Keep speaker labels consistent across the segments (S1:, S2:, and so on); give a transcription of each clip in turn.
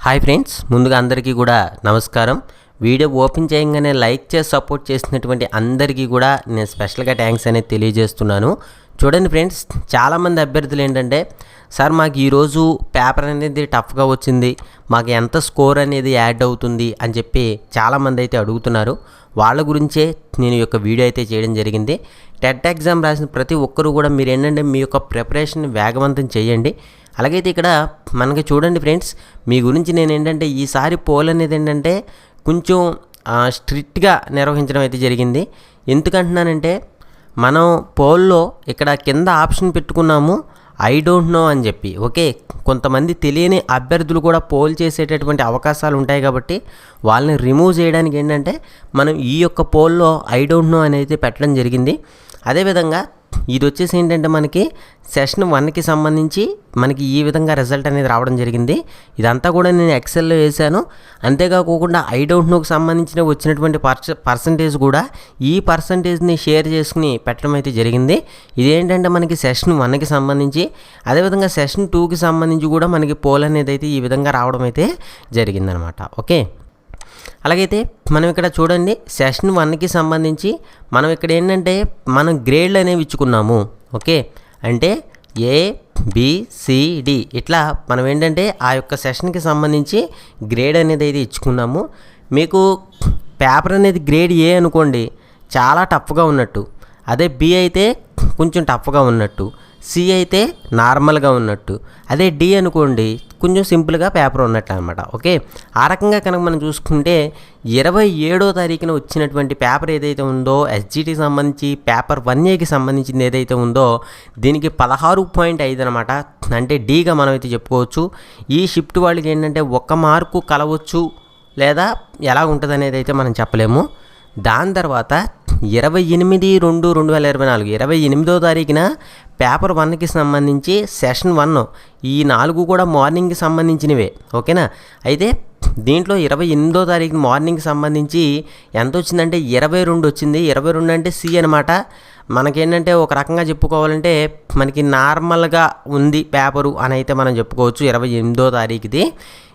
S1: Hi friends ముందుగా అందరికీ కూడా నమస్కారం. వీడియో ఓపెన్ చేయగానే లైక్ చేసి సపోర్ట్ చేసినటువంటి అందరికీ కూడా నేను స్పెషల్గా థ్యాంక్స్ అనేది తెలియజేస్తున్నాను. చూడండి ఫ్రెండ్స్ చాలామంది అభ్యర్థులు ఏంటంటే సార్ మాకు ఈరోజు పేపర్ అనేది టఫ్గా వచ్చింది. మాకు ఎంత స్కోర్ అనేది యాడ్ అవుతుంది? అని చెప్పి చాలామంది అయితే అడుగుతున్నారు. వాళ్ళ గురించే నేను ఈ యొక్క వీడియో అయితే చేయడం జరిగింది. టెట్ ఎగ్జామ్ రాసిన ప్రతి ఒక్కరూ కూడా మీరు ఏంటంటే మీ యొక్క ప్రిపరేషన్ వేగవంతం చేయండి. అలాగైతే ఇక్కడ మనకి చూడండి ఫ్రెండ్స్ మీ గురించి నేను ఏంటంటే ఈసారి పోల్ అనేది ఏంటంటే కొంచెం స్ట్రిక్ట్గా నిర్వహించడం అయితే జరిగింది. ఎందుకంటున్నానంటే మనం పోల్లో ఇక్కడ కింద ఆప్షన్ పెట్టుకున్నాము ఐ డోంట్ నో అని చెప్పి. ఓకే కొంతమంది తెలియని అభ్యర్థులు కూడా పోల్ చేసేటటువంటి అవకాశాలు ఉంటాయి కాబట్టి వాళ్ళని రిమూవ్ చేయడానికి ఏంటంటే మనం ఈ యొక్క పోల్లో ఐ డోంట్ నో అనేది పెట్టడం జరిగింది. అదేవిధంగా ఇది వచ్చేసి ఏంటంటే మనకి సెషన్ వన్కి సంబంధించి మనకి ఈ విధంగా రిజల్ట్ అనేది రావడం జరిగింది. ఇదంతా కూడా నేను ఎక్సెల్లో వేశాను. అంతేకాకుండా ఐ డోంట్ నోకి సంబంధించిన వచ్చినటువంటి పర్స పర్సంటేజ్ కూడా ఈ పర్సంటేజ్ని షేర్ చేసుకుని పెట్టడం అయితే జరిగింది. ఇదేంటంటే మనకి సెషన్ వన్కి సంబంధించి అదేవిధంగా సెషన్ టూకి సంబంధించి కూడా మనకి పోల్ అనేది అయితే ఈ విధంగా రావడం అయితే జరిగిందనమాట. ఓకే? అలాగైతే మనం ఇక్కడ చూడండి సెషన్ వన్కి సంబంధించి మనం ఇక్కడ ఏంటంటే మనం గ్రేడ్లు అనేవి ఇచ్చుకున్నాము. ఓకే? అంటే ఏ బిసిడి ఇట్లా మనం ఏంటంటే ఆ యొక్క సెషన్కి సంబంధించి గ్రేడ్ అనేది అయితే ఇచ్చుకున్నాము. మీకు పేపర్ అనేది గ్రేడ్ ఏ అనుకోండి చాలా టఫ్గా ఉన్నట్టు. అదే బి అయితే కొంచెం టఫ్గా ఉన్నట్టు. సి అయితే నార్మల్గా ఉన్నట్టు. అదే డి అనుకోండి కొంచెం సింపుల్గా పేపర్ ఉన్నట్టు అనమాట ఓకే? ఆ రకంగా కనుక మనం చూసుకుంటే ఇరవై ఏడో తారీఖున వచ్చినటువంటి పేపర్ ఏదైతే ఉందో ఎస్జిటికి సంబంధించి పేపర్ వన్ ఏకి సంబంధించింది ఏదైతే ఉందో దీనికి పదహారు పాయింట్ ఐదు అనమాట అంటే డీగా మనం అయితే చెప్పుకోవచ్చు. ఈ షిఫ్ట్ వాళ్ళకి ఏంటంటే ఒక్క మార్కు కలవచ్చు లేదా ఎలా ఉంటుంది అనేది అయితే మనం చెప్పలేము. దాని తర్వాత ఇరవై ఎనిమిది రెండు రెండు వేల ఇరవై నాలుగు. ఇరవై ఎనిమిదో తారీఖున పేపర్ వన్కి సంబంధించి సెషన్ వన్ ఈ నాలుగు కూడా మార్నింగ్కి సంబంధించినవే. ఓకేనా? అయితే దీంట్లో ఇరవై ఎనిమిదో తారీఖు మార్నింగ్కి సంబంధించి ఎంత వచ్చిందంటే ఇరవై రెండు వచ్చింది. ఇరవై రెండు అంటే సి అనమాట మనకేంటంటే ఒక రకంగా చెప్పుకోవాలంటే మనకి నార్మల్గా ఉంది పేపరు అని అయితే మనం చెప్పుకోవచ్చు ఇరవై ఎనిమిదో తారీఖుది.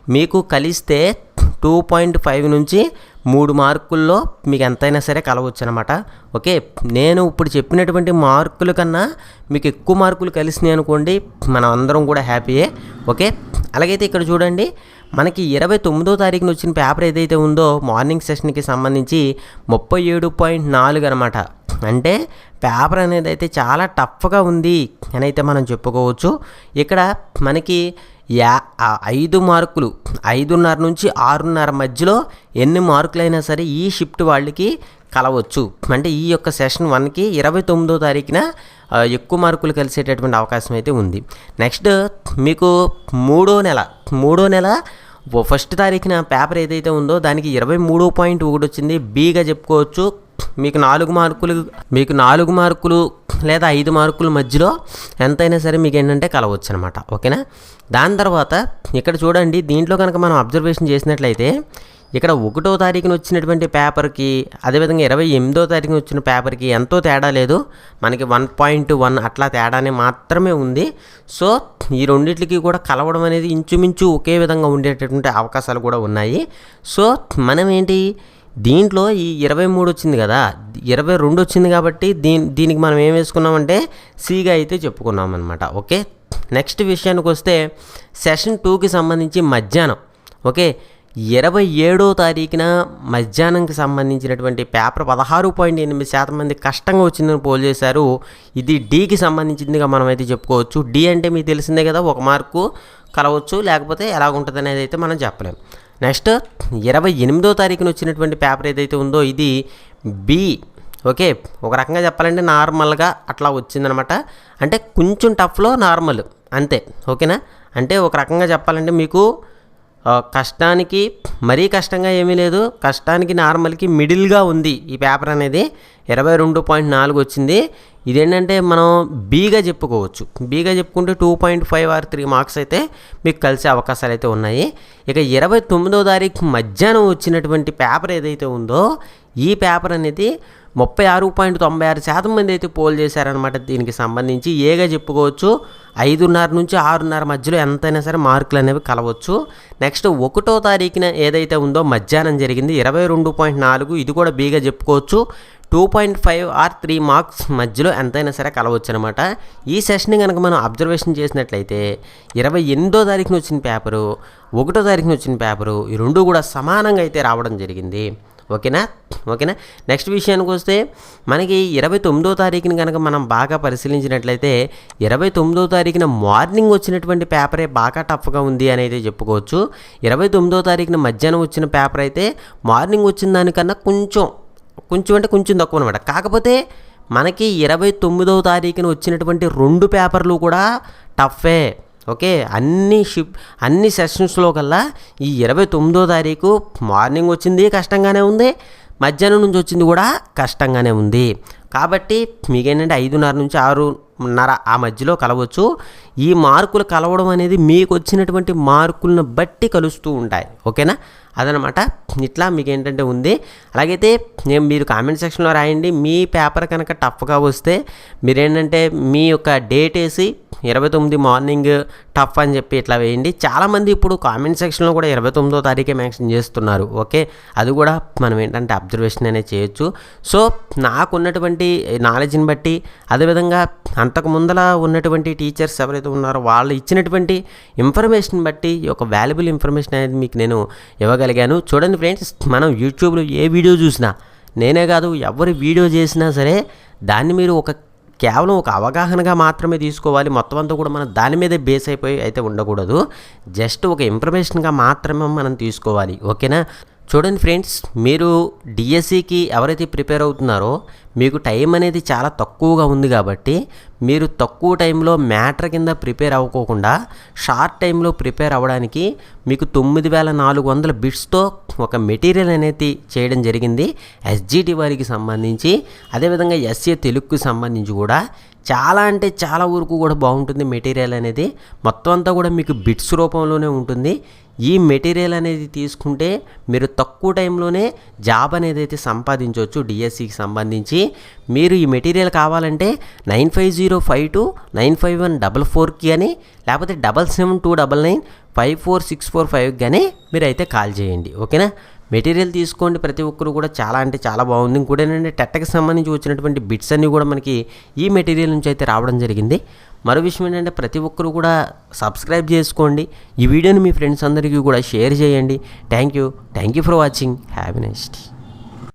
S1: మీకు కలిస్తే టూ పాయింట్ ఫైవ్ నుంచి మూడు మార్కుల్లో మీకు ఎంతైనా సరే కలవచ్చు అనమాట ఓకే? నేను ఇప్పుడు చెప్పినటువంటి మార్కుల కన్నా మీకు ఎక్కువ మార్కులు కలిసినాయి అనుకోండి మనం అందరం కూడా హ్యాపీయే. ఓకే? అలాగైతే ఇక్కడ చూడండి మనకి ఇరవై తొమ్మిదో తారీఖున వచ్చిన పేపర్ ఏదైతే ఉందో మార్నింగ్ సెషన్కి సంబంధించి ముప్పై ఏడు పాయింట్ నాలుగు అనమాట. అంటే పేపర్ అనేది అయితే చాలా టఫ్గా ఉంది అని అయితే మనం చెప్పుకోవచ్చు. ఇక్కడ మనకి యా ఐదు మార్కులు ఐదున్నర నుంచి ఆరున్నర మధ్యలో ఎన్ని మార్కులైనా సరే ఈ షిఫ్ట్ వాళ్ళకి కలవచ్చు. అంటే ఈ యొక్క సెషన్ వన్కి ఇరవై తొమ్మిదో తారీఖున ఎక్కువ మార్కులు కలిసేటటువంటి అవకాశం అయితే ఉంది. నెక్స్ట్ మీకు మూడో నెల మూడో నెల ఫస్ట్ తారీఖున పేపర్ ఏదైతే ఉందో దానికి ఇరవై మూడు పాయింట్ ఒకటి వచ్చింది. బీగా చెప్పుకోవచ్చు. మీకు నాలుగు మార్కులు మీకు నాలుగు మార్కులు లేదా ఐదు మార్కుల మధ్యలో ఎంతైనా సరే మీకు ఏంటంటే కలవచ్చు అనమాట ఓకేనా? దాని తర్వాత ఇక్కడ చూడండి దీంట్లో కనుక మనం అబ్జర్వేషన్ చేసినట్లయితే ఇక్కడ ఒకటో తారీఖున వచ్చినటువంటి పేపర్కి అదేవిధంగా ఇరవై ఎనిమిదో తారీఖున వచ్చిన పేపర్కి ఎంతో తేడా లేదు. మనకి వన్ పాయింట్ వన్ అట్లా తేడానే మాత్రమే ఉంది. సో ఈ రెండింటికి కూడా కలవడం అనేది ఇంచుమించు ఒకే విధంగా ఉండేటటువంటి అవకాశాలు కూడా ఉన్నాయి. సో మనం ఏంటి దీంట్లో ఈ ఇరవై మూడు వచ్చింది కదా ఇరవై రెండు వచ్చింది కాబట్టి దీని దీనికి మనం ఏం వేసుకున్నామంటే సిగా అయితే చెప్పుకున్నాం అనమాట ఓకే? నెక్స్ట్ విషయానికి వస్తే సెషన్ టూకి సంబంధించి మధ్యాహ్నం ఓకే? ఇరవై ఏడో తారీఖున మధ్యాహ్నంకి సంబంధించినటువంటి పేపర్ పదహారు పాయింట్ ఎనిమిది శాతం మంది కష్టంగా వచ్చిందని పోల్ చేశారు. ఇది డీకి సంబంధించిందిగా మనం అయితే చెప్పుకోవచ్చు. డి అంటే మీకు తెలిసిందే కదా ఒక మార్కు కలవచ్చు లేకపోతే ఎలాగుంటుంది అనేది అయితే మనం చెప్పలేం. నెక్స్ట్ ఇరవై ఎనిమిదో తారీఖున వచ్చినటువంటి పేపర్ ఏదైతే ఉందో ఇది బి. ఓకే ఒక రకంగా చెప్పాలంటే నార్మల్గా అట్లా వచ్చిందనమాట. అంటే కొంచెం టఫ్లో నార్మల్ అంతే. ఓకేనా? అంటే ఒక రకంగా చెప్పాలంటే మీకు కష్టానికి మరీ కష్టంగా ఏమీ లేదు. కష్టానికి నార్మల్కి మిడిల్గా ఉంది ఈ పేపర్ అనేది. ఇరవై రెండు పాయింట్ నాలుగు వచ్చింది. ఇదేంటంటే మనం బీగా చెప్పుకోవచ్చు. బీగా చెప్పుకుంటే two point five or three marks అయితే మీకు కలిసే అవకాశాలు అయితే ఉన్నాయి. ఇక ఇరవై తొమ్మిదో తారీఖు మధ్యాహ్నం వచ్చినటువంటి పేపర్ ఏదైతే ఉందో ఈ పేపర్ అనేది ముప్పై ఆరు పాయింట్ తొంభై ఆరు శాతం మంది అయితే పోల్ చేశారనమాట దీనికి సంబంధించి ఏగా చెప్పుకోవచ్చు. ఐదున్నర నుంచి ఆరున్నర మధ్యలో ఎంతైనా సరే మార్కులు అనేవి కలవచ్చు. నెక్స్ట్ ఒకటో తారీఖున ఏదైతే ఉందో మధ్యాహ్నం జరిగింది. ఇరవై రెండు పాయింట్ నాలుగు ఇది కూడా బీగా చెప్పుకోవచ్చు. Two point five or three marks మధ్యలో ఎంతైనా సరే కలవచ్చు అనమాట ఈ సెషన్ కనుక మనం అబ్జర్వేషన్ చేసినట్లయితే ఇరవై ఎనిమిదో తారీఖున వచ్చిన పేపరు ఒకటో తారీఖున వచ్చిన పేపరు ఈ రెండు కూడా సమానంగా అయితే రావడం జరిగింది. ఓకేనా? ఓకేనా? నెక్స్ట్ విషయానికి వస్తే మనకి ఇరవై తొమ్మిదో తారీఖున కనుక మనం బాగా పరిశీలించినట్లయితే ఇరవై తొమ్మిదో తారీఖున మార్నింగ్ వచ్చినటువంటి పేపరే బాగా టఫ్గా ఉంది అని అయితే చెప్పుకోవచ్చు. ఇరవై తొమ్మిదో తారీఖున మధ్యాహ్నం వచ్చిన పేపర్ అయితే మార్నింగ్ వచ్చిన దానికన్నా కొంచెం కొంచెం అంటే కొంచెం తక్కువ అనమాట కాకపోతే మనకి ఇరవై తొమ్మిదవ తారీఖున వచ్చినటువంటి రెండు పేపర్లు కూడా టఫే ఓకే? అన్ని షిప్ అన్ని సెషన్స్లో కల్లా ఈ ఇరవై తొమ్మిదో తారీఖు మార్నింగ్ వచ్చింది కష్టంగానే ఉంది. మధ్యాహ్నం నుంచి వచ్చింది కూడా కష్టంగానే ఉంది. కాబట్టి మీకేంటంటే ఐదున్నర నుంచి ఆరున్నర ఆ మధ్యలో కలవచ్చు. ఈ మార్కులు కలవడం అనేది మీకు వచ్చినటువంటి మార్కులను బట్టి కలుస్తూ ఉంటాయి. ఓకేనా? అదనమాట. ఇట్లా మీకు ఏంటంటే ఉంది. అలాగైతే నేను మీరు కామెంట్ సెక్షన్లో రాయండి. మీ పేపర్ కనుక టఫ్గా వస్తే మీరేంటంటే మీ యొక్క డేట్ వేసి ఇరవై తొమ్మిది మార్నింగ్ టఫ్ అని చెప్పి ఇట్లా వేయండి. చాలామంది ఇప్పుడు కామెంట్ సెక్షన్లో కూడా ఇరవై తొమ్మిదో తారీఖే మెన్షన్ చేస్తున్నారు. ఓకే? అది కూడా మనం ఏంటంటే అబ్జర్వేషన్ అనేది చేయొచ్చు. సో నాకున్నటువంటి నాలెడ్జ్ని బట్టి అదేవిధంగా అంతకు ముందల ఉన్నటువంటి టీచర్స్ ఎవరైతే ఉన్నారో వాళ్ళు ఇచ్చినటువంటి ఇన్ఫర్మేషన్ బట్టి ఒక వాల్యుబుల్ ఇన్ఫర్మేషన్ అనేది మీకు నేను ఇవ్వగలిగాను చూడండి ఫ్రెండ్స్ మనం యూట్యూబ్లో ఏ వీడియో చూసినా నేనే కాదు ఎవరి వీడియో చేసినా సరే దాన్ని మీరు ఒక కేవలం ఒక అవగాహనగా మాత్రమే తీసుకోవాలి. మొత్తం అంతా కూడా మనం దాని మీదే బేస్ అయిపోయి అయితే ఉండకూడదు. జస్ట్ ఒక ఇన్ఫర్మేషన్గా మాత్రమే మనం తీసుకోవాలి. ఓకేనా? చూడండి ఫ్రెండ్స్ మీరు డిఎస్సికి ఎవరైతే ప్రిపేర్ అవుతున్నారో మీకు టైం అనేది చాలా తక్కువగా ఉంది కాబట్టి మీరు తక్కువ టైంలో మ్యాటర్ కింద ప్రిపేర్ అవ్వకోకుండా షార్ట్ టైంలో ప్రిపేర్ అవ్వడానికి మీకు తొమ్మిది వేల నాలుగు వందల బిట్స్తో ఒక మెటీరియల్ అనేది చేయడం జరిగింది. ఎస్జిటి వారికి సంబంధించి అదేవిధంగా ఎస్ఏ తెలుగుకి సంబంధించి కూడా చాలా అంటే చాలా వరకు కూడా బాగుంటుంది మెటీరియల్ అనేది. మొత్తం అంతా కూడా మీకు బిట్స్ రూపంలోనే ఉంటుంది. ఈ మెటీరియల్ అనేది తీసుకుంటే మీరు తక్కువ టైంలోనే జాబ్ అనేది అయితే సంపాదించవచ్చు డిఎస్సికి సంబంధించి. మీరు ఈ మెటీరియల్ కావాలంటే nine five zero five two nine five one double ఫోర్కి అని లేకపోతే double seven two double nine five four six four five కానీ మీరు అయితే కాల్ చేయండి ఓకేనా? మెటీరియల్ తీసుకోండి ప్రతి ఒక్కరు కూడా. చాలా అంటే చాలా బాగుంది. ఇంకోటేనండి ఏంటంటే టెట్టకి సంబంధించి వచ్చినటువంటి బిట్స్ అన్నీ కూడా మనకి ఈ మెటీరియల్ నుంచి అయితే రావడం జరిగింది. మరో విషయం ఏంటంటే ప్రతి ఒక్కరు కూడా సబ్స్క్రైబ్ చేసుకోండి. ఈ వీడియోని మీ ఫ్రెండ్స్ అందరికీ కూడా షేర్ చేయండి. Thank you. Thank you for watching. Happy next